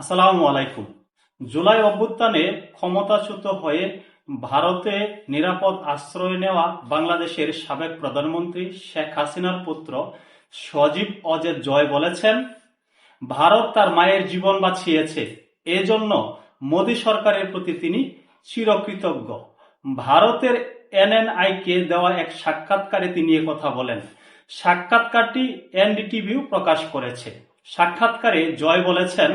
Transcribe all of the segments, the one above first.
আসসালামু আলাইকুম। জুলাই অভ্যুত্থানে ক্ষমতাচ্যুত হয়ে ভারতে নিরাপদ আশ্রয় নেওয়া বাংলাদেশের সাবেক প্রধানমন্ত্রী শেখ হাসিনার পুত্র সজীব অজেদ জয় বলেছেন, ভারত তার মায়ের জীবন বাঁচিয়েছে। এজন্য মোদী সরকারের প্রতি তিনি চিরকৃতজ্ঞ। ভারতের এনএনআইকে দেওয়া এক সাক্ষাৎকারে তিনি কথা বলেন, সাক্ষাৎকারটি এনডিটিভিও প্রকাশ করেছে। সাক্ষাৎকারে জয় বলেছেন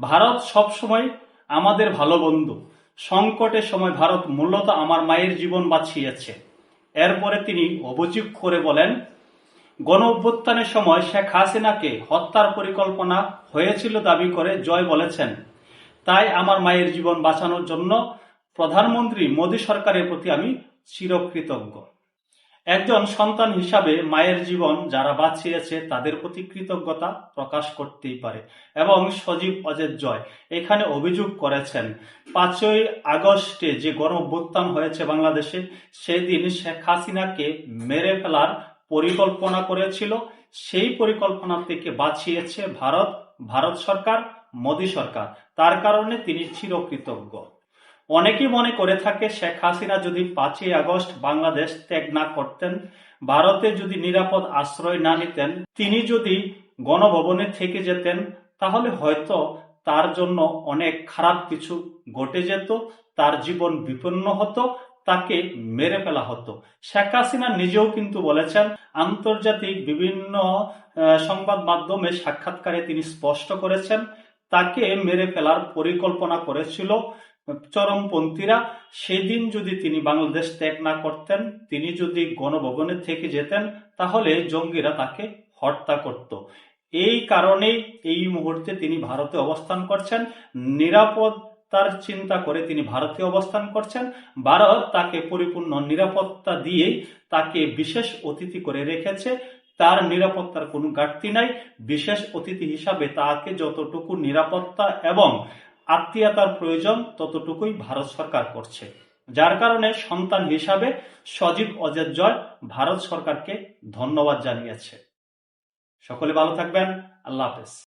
ভারত সবসময় আমাদের ভালো বন্ধু। সংকটের সময় ভারত মূলত আমার মায়ের জীবন বাঁচিয়েছে। এরপরে তিনি অভিযোগ করে বলেন, গণ অভ্যুত্থানের সময় শেখ হাসিনাকে হত্যার পরিকল্পনা হয়েছিল দাবি করে জয় বলেছেন। তাই আমার মায়ের জীবন বাঁচানোর জন্য প্রধানমন্ত্রী মোদী সরকারের প্রতি আমি চিরকৃতজ্ঞ। একজন সন্তান হিসাবে মায়ের জীবন যারা বাঁচিয়েছে, তাদের প্রতি কৃতজ্ঞতা প্রকাশ করতেই পারে এবং সজীব অজের জয় এখানে অভিযোগ করেছেন। পাঁচই আগস্টে যে গণ অভ্যুত্থান হয়েছে বাংলাদেশে, সেদিন শেখ হাসিনাকে মেরে ফেলার পরিকল্পনা করেছিল। সেই পরিকল্পনা থেকে বাঁচিয়েছে ভারত ভারত সরকার, মোদী সরকার। তার কারণে তিনি চিরকৃতজ্ঞ। অনেকেই মনে করে থাকে শেখ হাসিনা যদি পাঁচই আগস্ট বাংলাদেশ ত্যাগ না করতেন, ভারতে যদি নিরাপদ আশ্রয় না নিতেন, তিনি যদি গণভবনে থেকে যেতেন, তাহলে হয়তো তার জন্য অনেক খারাপ কিছু ঘটে যেত, তার জীবন বিপন্ন হতো, তাকে মেরে ফেলা হতো। শেখ হাসিনা নিজেও কিন্তু বলেছেন, আন্তর্জাতিক বিভিন্ন সংবাদ মাধ্যমে সাক্ষাৎকারে তিনি স্পষ্ট করেছেন, তাকে মেরে ফেলার পরিকল্পনা করেছিল। চরমপন্থীরা সেদিন যদি তিনি বাংলাদেশ ত্যাগ না করতেন, তিনি যদি গণভবনে থেকে যেতেন, তাহলে জঙ্গিরা তাকে হত্যা করত। এই কারণেই এই মুহূর্তে তিনি ভারতে অবস্থান করছেন। নিরাপত্তার চিন্তা করে তিনি ভারতে অবস্থান করছেন। ভারত তাকে পরিপূর্ণ নিরাপত্তা দিয়ে তাকে বিশেষ অতিথি করে রেখেছে। তার নিরাপত্তার কোনো ঘাটতি নাই। বিশেষ অতিথি হিসাবে তাকে যতটুকু নিরাপত্তা এবং আত্মীয়তার প্রয়োজন ততটুকুই ভারত সরকার করছে। যার কারণে সন্তান হিসাবে সজীব অজেদ জয় ভারত সরকারকে ধন্যবাদ জানিয়েছে। সকলে ভালো থাকবেন। আল্লাহ হাফেজ।